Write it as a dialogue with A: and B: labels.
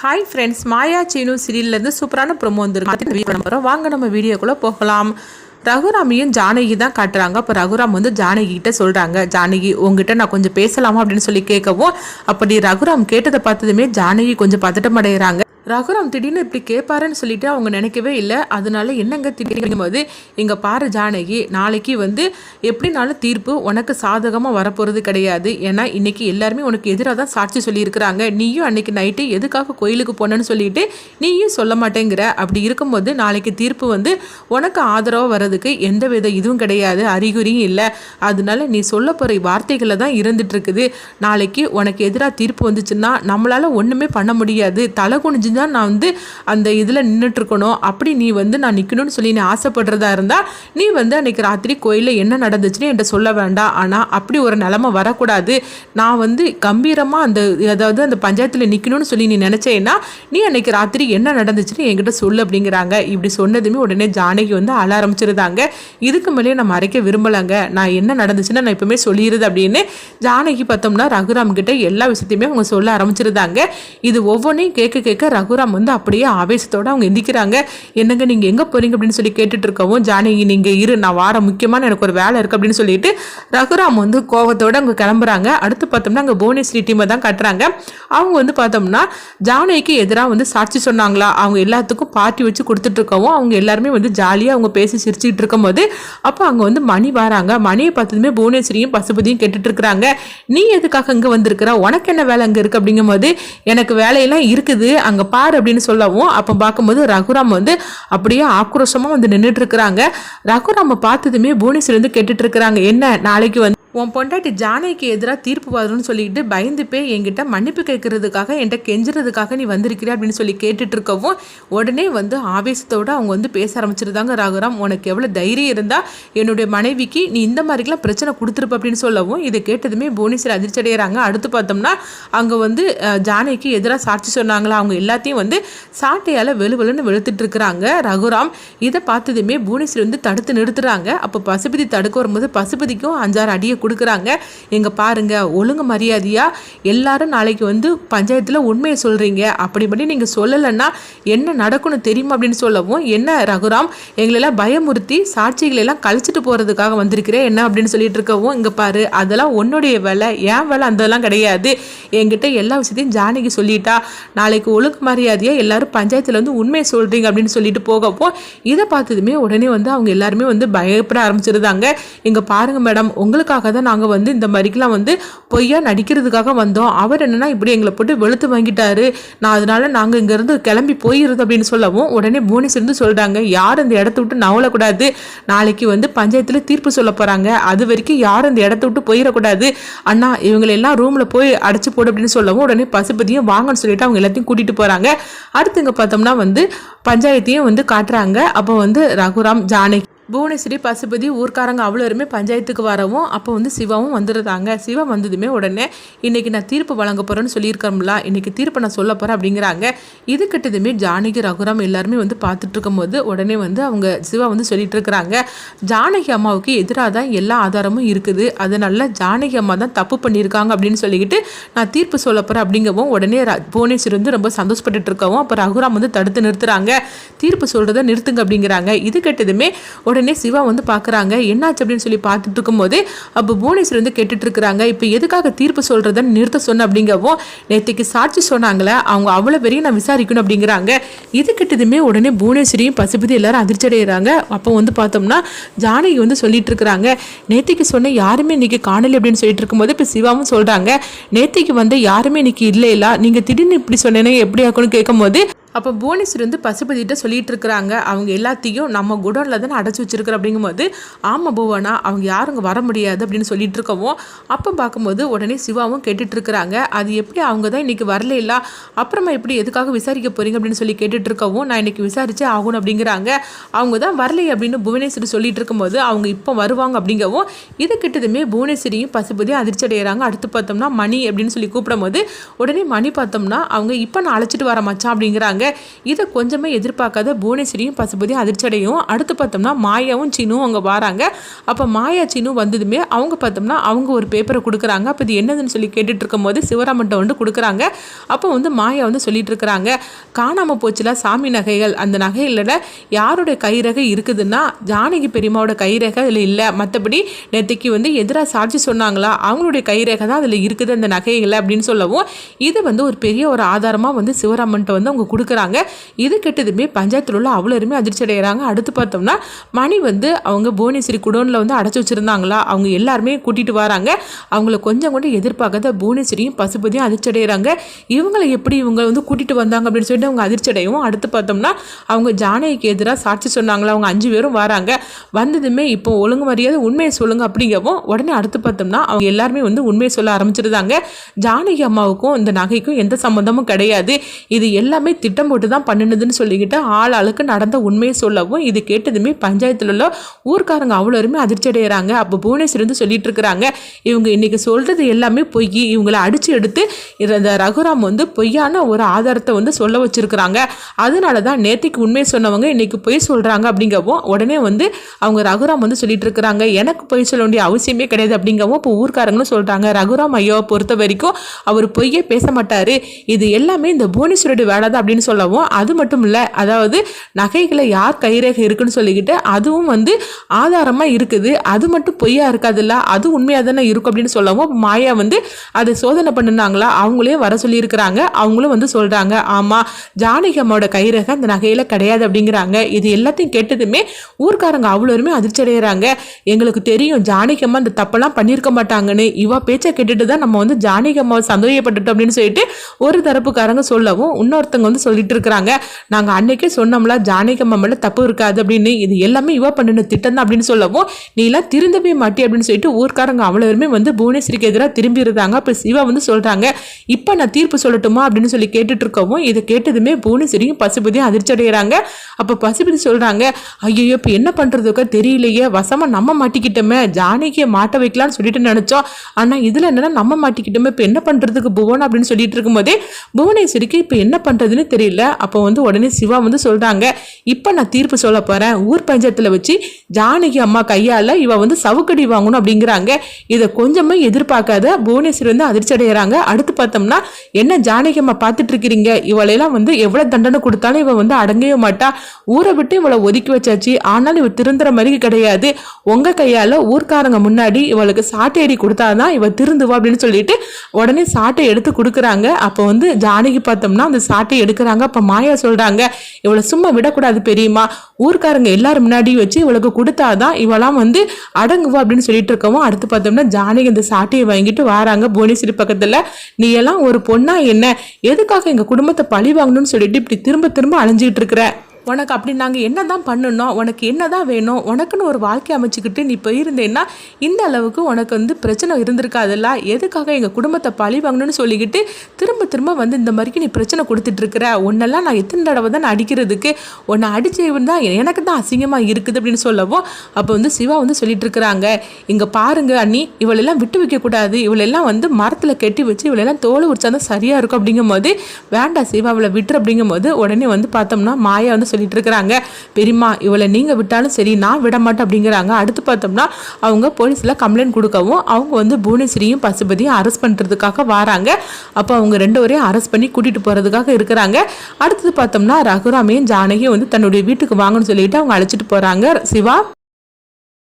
A: Hi friends Maya Seenu சீரியல்லேருந்து சூப்பரான promo வந்துருக்கு. வாங்க நம்ம வீடியோக்குள்ளே போகலாம். ரகுராமையும் ஜானகி தான் காட்டுறாங்க. அப்போ ரகுராம் வந்து ஜானகி கிட்ட சொல்கிறாங்க ஜானகி உங்ககிட்ட நான் கொஞ்சம் பேசலாமா? அப்படின்னு சொல்லி கேட்கவும் அப்படி ரகுராம் கேட்டதை பார்த்ததுமே ஜானகி கொஞ்சம் பதட்டம் அடைகிறாங்க ரகுராம் திடீர்னு இப்படி கேட்பாருன்னு சொல்லிட்டு அவங்க நினைக்கவே இல்லை. அதனால என்னங்க திடீர்னு போது இங்கே பாரு ஜானகி நாளைக்கு வந்து எப்படினாலும் தீர்ப்பு உனக்கு சாதகமாக வரப்போகிறது கிடையாது. ஏன்னா இன்னைக்கு எல்லாருமே உனக்கு எதிராக தான் சாட்சி சொல்லியிருக்கிறாங்க. நீயும் அன்னைக்கு நைட்டு எதுக்காக கோயிலுக்கு போனேன்னு சொல்லிட்டு நீயும் சொல்ல மாட்டேங்கிற. அப்படி இருக்கும்போது நாளைக்கு தீர்ப்பு வந்து உனக்கு ஆதரவாக வர்றதுக்கு எந்த வித இதுவும் கிடையாது அறிகுறியும் இல்லை. அதனால நீ சொல்ல போகிற வார்த்தைகளில் தான் இருந்துட்டு இருக்குது. நாளைக்கு உனக்கு எதிராக தீர்ப்பு வந்துச்சுன்னா நம்மளால் ஒன்றுமே பண்ண முடியாது. தலை குனிஞ்சு தான் நான் வந்து அந்த இதில் நின்றுட்டு இருக்கணும் அப்படி நீ வந்து நான் நிற்கணும்னு சொல்லி நீ ஆசைப்படுறதா இருந்தால் நீ வந்து அன்றைக்கி ராத்திரி கோயிலில் என்ன நடந்துச்சுன்னு என்கிட்ட சொல்ல வேண்டாம். ஆனால் அப்படி ஒரு நிலமை வரக்கூடாது. நான் வந்து கம்பீரமாக அந்த அதாவது அந்த பஞ்சாயத்தில் நிற்கணும்னு சொல்லி நீ நினச்சேன்னா நீ அன்னைக்கு ராத்திரி என்ன நடந்துச்சுன்னு என்கிட்ட சொல்லு அப்படிங்கிறாங்க. இப்படி சொன்னதுமே உடனே ஜானகி வந்து அழ ஆரம்பிச்சிருந்தாங்க. இதுக்கு மேலேயே நான் மறைக்க விரும்பலைங்க. நான் என்ன நடந்துச்சுன்னு நான் எப்பவுமே சொல்லிடுது அப்படின்னு ஜானகி பார்த்தோம்னா ரகுராம் கிட்ட எல்லா விஷயத்தையுமே அவங்க சொல்ல ஆரம்பிச்சிருந்தாங்க. இது ஒவ்வொன்றையும் கேட்க கேட்க ரகுராம் வந்து அப்படியே ஆவேசத்தோடு அவங்க எந்திக்கிறாங்க. என்னங்க நீங்கள் எங்கே போகிறீங்க அப்படின்னு சொல்லி கேட்டுட்டு இருக்கவும் ஜானகி நீங்கள் இரு நான் வார முக்கியமான எனக்கு ஒரு வேலை இருக்குது அப்படின்னு சொல்லிட்டு ரகுராம் வந்து கோவத்தோடு அங்கே கிளம்புறாங்க. அடுத்து பார்த்தோம்னா அங்கே புவனேஸ்வரி டீமை தான் கட்டுறாங்க. அவங்க வந்து பார்த்தோம்னா ஜானகிக்கு எதிராக வந்து சாட்சி சொன்னாங்களா? அவங்க எல்லாத்துக்கும் பார்ட்டி வச்சு கொடுத்துட்டு இருக்கவும் அவங்க எல்லாருமே வந்து ஜாலியாக அவங்க பேசி சிரிச்சுட்டு இருக்கும்போது அப்போ அங்கே வந்து மணி வராங்க. மணியை பார்த்ததுமே புவனேஸ்வரியும் பசுபதியும் கேட்டுட்டு இருக்கிறாங்க நீ எதுக்காக இங்கே வந்திருக்கிற? உனக்கு என்ன வேலை அங்கே இருக்குது அப்படிங்கும்போது எனக்கு வேலையெல்லாம் இருக்குது. அங்கே பார் அப்படின்னு சொல்லவும் அப்போ பார்க்கும்போது ரகுராம் வந்து அப்படியே ஆக்ரோஷமாக வந்து நின்றுட்டு இருக்கிறாங்க. ரகுராமை பார்த்ததுமே புவனேஸ்வரி வந்து கேட்டுட்டு இருக்கிறாங்க. என்ன நாளைக்கு வந்து உன் பொண்டாட்டி ஜானகிக்கு எதிராக தீர்ப்பு வரும்னு சொல்லிட்டு பயந்து போய் என்கிட்ட மன்னிப்பு கேட்கறதுக்காக என்கிட்ட கெஞ்சுறதுக்காக நீ வந்திருக்கிற அப்படின்னு சொல்லி கேட்டுட்டு இருக்கவும் உடனே வந்து ஆவேசத்தோடு அவங்க வந்து பேச ஆரம்பிச்சிருந்தாங்க ராகுராம். உனக்கு எவ்வளோ தைரியம் இருந்தால் என்னுடைய மனைவிக்கு நீ இந்த மாதிரிலாம் பிரச்சனை கொடுத்துருப்ப அப்படின்னு சொல்லவும் இதை கேட்டதுமே புவனேஸ்வரி அதிர்ச்சி அடைகிறாங்க அடுத்து பார்த்தோம்னா அங்கே வந்து ஜானைக்கு ஜானகிக்கு எதிராக சாட்சி சொன்னாங்களா? அவங்க எல்லாத்தையும் வந்து சாட்டையால் வெளுவெளுன்னு வெளுத்துட்டு இருக்கிறாங்க ரகுராம். இதை பார்த்ததுமே புவனேஸ்வரி வந்து தடுத்து நிறுத்துறாங்க. அப்போ பசுபதி தடுக்க வரும்போது பசுபதிக்கும் அஞ்சாறு அடியை கொடுக்குறாங்க. எங்கள் பாருங்க ஒழுங்கு மரியாதையாக எல்லாரும் நாளைக்கு வந்து பஞ்சாயத்தில் உண்மையை சொல்கிறீங்க அப்படி பண்ணி நீங்கள் சொல்லலைன்னா என்ன நடக்கணும் தெரியுமா அப்படின்னு சொல்லவும் என்ன ரகுராம் எங்களெல்லாம் பயமுறுத்தி சாட்சிகளெல்லாம் கழிச்சிட்டு போகிறதுக்காக வந்திருக்கிறேன் என்ன அப்படின்னு சொல்லிட்டு இருக்கவும் இங்கே பாரு அதெல்லாம் உன்னுடைய வேலை என் வேலை அதெல்லாம் கிடையாது. என்கிட்ட எல்லா விஷயத்தையும் ஜானகி சொல்லிட்டா. நாளைக்கு ஒழுங்கு மரியாதையாக எல்லாரும் பஞ்சாயத்தில் வந்து உண்மையை சொல்கிறீங்க அப்படின்னு சொல்லிட்டு போகப்போ இதை பார்த்ததுமே உடனே வந்து அவங்க எல்லாருமே வந்து பயப்பட ஆரம்பிச்சிருந்தாங்க. இங்கே பாருங்கள் மேடம் உங்களுக்காக தான் நாங்கள் வந்து இந்த மாதிரிக்கெலாம் வந்து பொய்யா நடிக்கிறதுக்காக வந்தோம். அவர் என்னென்னா இப்படி எங்களை போட்டு வெளுத்து வாங்கிட்டாரு. நான் அதனால நாங்கள் இங்கேருந்து கிளம்பி போயிருது அப்படின்னு சொல்லவும் உடனே புவனேஸ்வரி சொல்கிறாங்க யார் இந்த இடத்த விட்டு நவலக்கூடாது நாளைக்கு வந்து பஞ்சாயத்தில் தீர்ப்பு சொல்ல போகிறாங்க அது வரைக்கும் யாரும் இந்த இடத்த விட்டு போயிடக்கூடாது. அண்ணா இவங்களை எல்லாம் ரூமில் போய் அடைச்சி போடு அப்படின்னு சொல்லவும் உடனே பசுபதியும் வாங்கன்னு சொல்லிட்டு அவங்க எல்லாத்தையும் கூட்டிகிட்டு போகிறாங்க அடுத்து இங்கே பார்த்தோம்னா வந்து பஞ்சாயத்தையும் வந்து காட்டுறாங்க. அப்போ வந்து ரகுராம் ஜானகி புவனேஸ்வரி பசுபதி ஊர்க்காரங்க அவ்வளோருமே பஞ்சாயத்துக்கு வரவும் அப்போ வந்து சிவாவும் வந்துடுறாங்க. சிவா வந்ததுமே உடனே இன்றைக்கி நான் தீர்ப்பு வழங்க போகிறேன்னு சொல்லியிருக்கோம்ல இன்றைக்கி தீர்ப்பை நான் சொல்ல போகிறேன் அப்படிங்கிறாங்க. இது கிட்டதுமே ஜானகி ரகுராம் எல்லாருமே வந்து பார்த்துட்டு இருக்கும்போது உடனே வந்து அவங்க சிவா வந்து சொல்லிட்டு இருக்கிறாங்க ஜானகி அம்மாவுக்கு எதிராக தான் எல்லா ஆதாரமும் இருக்குது. அதனால ஜானகி அம்மா தான் தப்பு பண்ணியிருக்காங்க அப்படின்னு சொல்லிக்கிட்டு நான் தீர்ப்பு சொல்ல போகிறேன் அப்படிங்கவும் உடனே ர- புவனேஸ்வரி வந்து ரொம்ப சந்தோஷப்பட்டுட்டு இருக்கவும் அப்போ ரகுராம் வந்து தடுத்து நிறுத்துறாங்க. தீர்ப்பு சொல்கிறத நிறுத்துங்க அப்படிங்கிறாங்க. இது கெட்டதுமே உடனே உடனே சிவா வந்து பார்க்குறாங்க. என்னாச்சு அப்படின்னு சொல்லி பார்த்துட்டு இருக்கும்போது அப்போ புவனேஸ்வரி வந்து கேட்டுட்டு இருக்கிறாங்க. இப்போ எதுக்காக தீர்ப்பு சொல்றதை நிறுத்த சொன்ன அப்படிங்கவும் நேற்றுக்கு சாட்சி சொன்னாங்களே அவங்க அவ்வளோ பெரிய நான் விசாரிக்கணும் அப்படிங்கிறாங்க. இது கிட்டதுமே உடனே புவனேஸ்வரியும் பசுபதி எல்லாரும் அதிர்ச்சி அடைகிறாங்க அப்போ வந்து பார்த்தோம்னா ஜானகி வந்து சொல்லிட்டு இருக்கிறாங்க. நேத்திக்கு சொன்ன யாருமே இன்னைக்கு காணலை அப்படின்னு சொல்லிட்டு இருக்கும்போது இப்போ சிவாவும் சொல்றாங்க. நேத்திக்கு வந்து யாருமே இன்னைக்கு இல்லை இல்ல நீங்க திடீர்னு இப்படி சொன்னேனே எப்படி ஆகும்னு கேட்கும்போது அப்போ புவனேஸ்வரி வந்து பசுபதிகிட்ட சொல்லிட்டு இருக்கிறாங்க அவங்க எல்லாத்தையும் நம்ம குடோனில் தானே அடைச்சி வச்சிருக்கிற அப்படிங்கும்போது ஆமாம் புவனா அவங்க யாரும் வர முடியாது அப்படின்னு சொல்லிட்டு இருக்கவும் அப்போ பார்க்கும்போது உடனே சிவாவும் கேட்டுட்டு இருக்கிறாங்க அது எப்படி அவங்க தான் இன்றைக்கி வரல அப்புறமா எப்படி எதுக்காக விசாரிக்க போகிறீங்க அப்படின்னு சொல்லி கேட்டுட்டு இருக்கவும் நான் இன்றைக்கி விசாரிச்சே ஆகணும் அப்படிங்கிறாங்க. அவங்க தான் வரலையே அப்படின்னு புவனேஸ்வரி சொல்லிட்டு இருக்கும்போது அவங்க இப்போ வருவாங்க அப்படிங்கவும் இது கிட்டதுமே புவனேஸ்வரியும் பசுபதியும் அதிர்ச்சி அடைகிறாங்க அடுத்து பார்த்தோம்னா மணி அப்படின்னு சொல்லி கூப்பிடும்போது உடனே மணி பார்த்தோம்னா அவங்க இப்போ நான் அழைச்சிட்டு வர மச்சான் அப்படிங்கிறாங்க. சொல்கிறாங்க இதை கொஞ்சமே எதிர்பார்க்காத புவனேஸ்வரியும் பசுபதியும் அதிர்ச்சியடையும். அடுத்து பார்த்தோம்னா மாயாவும் சீனும் அவங்க வராங்க. அப்போ மாயா சீனு வந்ததுமே அவங்க பார்த்தோம்னா அவங்க ஒரு பேப்பரை கொடுக்குறாங்க. அப்போ இது என்னதுன்னு சொல்லி கேட்டுட்டு இருக்கும்போது சிவராமன்ட்ட வந்து கொடுக்குறாங்க. அப்போ வந்து மாயா வந்து சொல்லிட்டு இருக்கிறாங்க காணாமல் போச்சுல சாமி நகைகள். அந்த நகைகளில் யாருடைய கைரகை இருக்குதுன்னா ஜானகி பெரியமாவோட கைரகை அதில் இல்லை. மற்றபடி நேற்றுக்கு வந்து எதிராக சாட்சி சொன்னாங்களா அவங்களுடைய கைரேகை தான் அதில் இருக்குது அந்த நகைகளை அப்படின்னு சொல்லவும் இது வந்து ஒரு பெரிய ஒரு ஆதாரமாக வந்து சிவராமன்ட்ட வந்து அவங்க கொடுக்குறாங்க. இது கெட்டதுமே பஞ்சாயத்தில் உள்ள அவ்வளோருமே அதிர்ச்சி அடைகிறாங்க அடுத்து பார்த்தோம்னா மணி வந்து அவங்க புவனேஸ்வரி குடோனில் வந்து அடைச்சி வச்சுருந்தாங்களா? அவங்க எல்லாருமே கூட்டிகிட்டு வராங்க. அவங்கள கொஞ்சம் கூட எதிர்பார்க்காத புவனேஸ்வரியும் பசுபதியும் அதிர்ச்சி அடைகிறாங்க இவங்களை எப்படி இவங்க வந்து கூட்டிகிட்டு வந்தாங்க அப்படின்னு சொல்லிட்டு அவங்க அதிர்ச்சி அடையவும் அடுத்து பார்த்தோம்னா அவங்க ஜானகிக்கு எதிராக சாட்சி சொன்னாங்களா? அவங்க அஞ்சு பேரும் வராங்க. வந்ததுமே இப்போ ஒழுங்கு மரியாதை உண்மையை சொல்லுங்க அப்படிங்கவும் உடனே அடுத்து பார்த்தோம்னா அவங்க எல்லாருமே வந்து உண்மையை சொல்ல ஆரம்பிச்சிருந்தாங்க. ஜானகி அம்மாவுக்கும் இந்த நகைக்கும் எந்த சம்மந்தமும் கிடையாது. இது எல்லாமே திட்டு திட்டம் போட்டு தான் பண்ணினதுன்னு சொல்லிக்கிட்டு ஆள் ஆளுக்கு நடந்த உண்மையை சொல்லவும் இது கேட்டதுமே பஞ்சாயத்தில் உள்ள ஊர்க்காரங்க அவ்வளோருமே அதிர்ச்சி அடைகிறாங்க அப்போ புவனேஸ்வர் வந்து சொல்லிட்டு இருக்கிறாங்க இவங்க இன்னைக்கு சொல்றது எல்லாமே பொய் இவங்களை அடிச்சு எடுத்து இந்த ரகுராம் வந்து பொய்யான ஒரு ஆதாரத்தை வந்து சொல்ல வச்சிருக்கிறாங்க. அதனால தான் நேத்திக்கு உண்மையை சொன்னவங்க இன்னைக்கு பொய் சொல்றாங்க அப்படிங்கவும் உடனே வந்து அவங்க ரகுராம் வந்து சொல்லிட்டு இருக்கிறாங்க எனக்கு பொய் சொல்ல வேண்டிய அவசியமே கிடையாது அப்படிங்கவும் இப்போ ஊர்க்காரங்களும் சொல்றாங்க. ரகுராம் ஐயாவை பொறுத்த வரைக்கும் அவர் பொய்யே பேச மாட்டாரு. இது எல்லாமே இந்த புவனேஸ்வரோட வேலை தான் அப்படின்னு சொல்லவும் அது மட்டும் இல்லை. அதாவது நகைகளை யார் கைரேகை இருக்குன்னு சொல்லிக்கிட்டு அதுவும் வந்து ஆதாரமாக இருக்குது. அது மட்டும் பொய்யா இருக்காதுல்ல. அது உண்மையாக தானே இருக்கும் அப்படின்னு சொல்லவும் மாயா வந்து அதை சோதனை பண்ணினாங்களா? அவங்களே வர சொல்லியிருக்கிறாங்க. அவங்களும் வந்து சொல்கிறாங்க ஆமாம் ஜானகி அம்மாவோட கைரேகை அந்த நகையில் கிடையாது அப்படிங்கிறாங்க. இது எல்லாத்தையும் கேட்டதுமே ஊர்க்காரங்க அவ்வளோருமே அதிர்ச்சி அடைகிறாங்க எங்களுக்கு தெரியும் ஜானகி அம்மா தப்பெல்லாம் பண்ணியிருக்க மாட்டாங்கன்னு. இவா பேச்சை கேட்டுட்டு தான் நம்ம வந்து ஜானகி அம்மாவை சந்தோஷப்பட்டுட்டோம் அப்படின்னு சொல்லிட்டு ஒரு தரப்புக்காரங்க சொல்லவும் இன்னொருத்தவங்க வந்து சொல்லிட்டு இருக்கிறாங்க நாங்கள் அன்னைக்கே சொன்னோம்ல ஜானகி அம்மா மேலே தப்பு இருக்காது அப்படின்னு. இது எல்லாமே இவ பண்ணின திட்டம் தான் அப்படின்னு சொல்லவும் நீ எல்லாம் திருந்தவே மாட்டி அப்படின்னு சொல்லிட்டு ஊர்க்காரங்க அவ்வளோருமே வந்து புவனேஸ்வரிக்கு எதிராக திரும்பி இருந்தாங்க அப்போ சிவா வந்து சொல்கிறாங்க இப்போ நான் தீர்ப்பு சொல்லட்டுமா? அப்படின்னு சொல்லி கேட்டுட்டு இருக்கவும் இதை கேட்டதுமே புவனேஸ்வரியும் பசுபதியும் அதிர்ச்சி அடைகிறாங்க. அப்போ பசுபதி சொல்கிறாங்க ஐயோ இப்போ என்ன பண்ணுறதுக்கோ தெரியலையே. வசமாக நம்ம மாட்டிக்கிட்டோமே. ஜானகியை மாட்ட வைக்கலாம்னு சொல்லிட்டு நினச்சோம். ஆனால் இதில் என்னென்னா நம்ம மாட்டிக்கிட்டோமே. இப்போ என்ன பண்ணுறதுக்கு புவன்? அப்படின்னு சொல்லிட்டு இருக்கும்போதே புவனேஸ்வரிக்கு இப்போ என்ன பண்ணுறதுன்னு தெரியல. அப்போ வந்து உடனே சிவா வந்து சொல்கிறாங்க இப்போ நான் தீர்ப்பு சொல்ல போகிறேன் ஊர் பஞ்சாயத்தில் வச்சு ஜானகி அம்மா கையால் இவ வந்து சவுக்கடி வாங்கணும் அப்படிங்கிறாங்க. இதை கொஞ்சமே எதிர்பார்க்காத புவனேஸ்வரி வந்து அதிர்ச்சி அடைகிறாங்க அடுத்து பார்த்தோம்னா என்ன ஜானகி அம்மா பார்த்துட்டு இருக்கிறீங்க? இவளையெல்லாம் வந்து எவ்வளோ தண்டனை கொடுத்தாலும் இவ வந்து அடங்கவே மாட்டா. ஊரை விட்டு இவளை ஒதுக்கி வச்சாச்சு. ஆனாலும் இவ திருந்துற மாதிரி கிடையாது. உங்க கையால் ஊர்க்காரங்க முன்னாடி இவளுக்கு சாட்டை அடி கொடுத்தாதான் இவ திருந்துவா அப்படின்னு சொல்லிட்டு உடனே சாட்டை எடுத்து கொடுக்குறாங்க. அப்போ வந்து ஜானகி பார்த்தோம்னா அந்த சாட்டை எடுக்கிறாங்க. அப்போ மாயா சொல்கிறாங்க இவளை சும்மா விடக்கூடாது பெரியம்மா. ஊர்க்காரங்க எல்லாரும் முன்னாடியும் வச்சு இவளுக்கு கொடுத்தாதான் இவளாம் வந்து அடங்குவா அப்படின்னு சொல்லிட்டு இருக்கவும் அடுத்து பார்த்தோம்னா ஜானகி இந்த சாட்டையை வாங்கிட்டு வராங்க புவனேஸ்வரி பக்கத்தில். நீ எல்லாம் ஒரு பொண்ணா என்ன? எதுக்காக எங்கள் குடும்பத்தை பழி வாங்கணும்னு சொல்லிட்டு இப்படி திரும்ப திரும்ப அலைஞ்சிக்கிட்டு இருக்கிற? உனக்கு அப்படி நாங்கள் என்ன தான் பண்ணணும் உனக்கு என்ன தான் வேணும் உனக்குன்னு ஒரு வாழ்க்கை அமைச்சுக்கிட்டு நீ போயிருந்தேன்னா இந்த அளவுக்கு உனக்கு வந்து பிரச்சனை இருந்திருக்காதுல்ல? எதுக்காக எங்கள் குடும்பத்தை பழி வாங்கணும்னு சொல்லிக்கிட்டு திரும்ப திரும்ப வந்து இந்த மாதிரிக்கு நீ பிரச்சனை கொடுத்துட்ருக்குற? உன்னெல்லாம் நான் எத்தனை தடவை தான் அடிக்கிறதுக்கு உன்னை அடிச்சவன் தான் எனக்கு தான் அசிங்கமாக இருக்குது அப்படின்னு சொல்லவும் அப்போ வந்து சிவா வந்து சொல்லிட்டு இருக்கிறாங்க இங்கே பாருங்க அண்ணி இவளெல்லாம் விட்டு வைக்கக்கூடாது இவளெல்லாம் வந்து மரத்தில் கட்டி வச்சு இவளெல்லாம் தோலை உரிச்சா தான் சரியாக இருக்கும் அப்படிங்கும்போது வேண்டாம் சிவா அவளை விட்டுரு அப்படிங்கும்போது உடனே வந்து பார்த்தோம்னா மாயா வந்து சொல்லிட்டு இருக்கிறாங்க பெரியம்மா இவளை நீங்கள் விட்டாலும் சரி நான் விட மாட்டேன் அப்படிங்கிறாங்க. அடுத்து பார்த்தோம்னா அவங்க போலீஸில் கம்ப்ளைண்ட் கொடுக்கவும் அவங்க வந்து புவனேஸ்வரியும் பசுபதியும் அரெஸ்ட் பண்ணுறதுக்காக வராங்க. அப்போ அவங்க ரெண்டு வரையும் அரெஸ்ட் பண்ணி கூட்டிகிட்டு போகிறதுக்காக இருக்கிறாங்க. அடுத்தது பார்த்தோம்னா ரகுராமையும் ஜானகியும் வந்து தன்னுடைய வீட்டுக்கு வாங்கன்னு சொல்லிட்டு அவங்க அழைச்சிட்டு போகிறாங்க சிவா?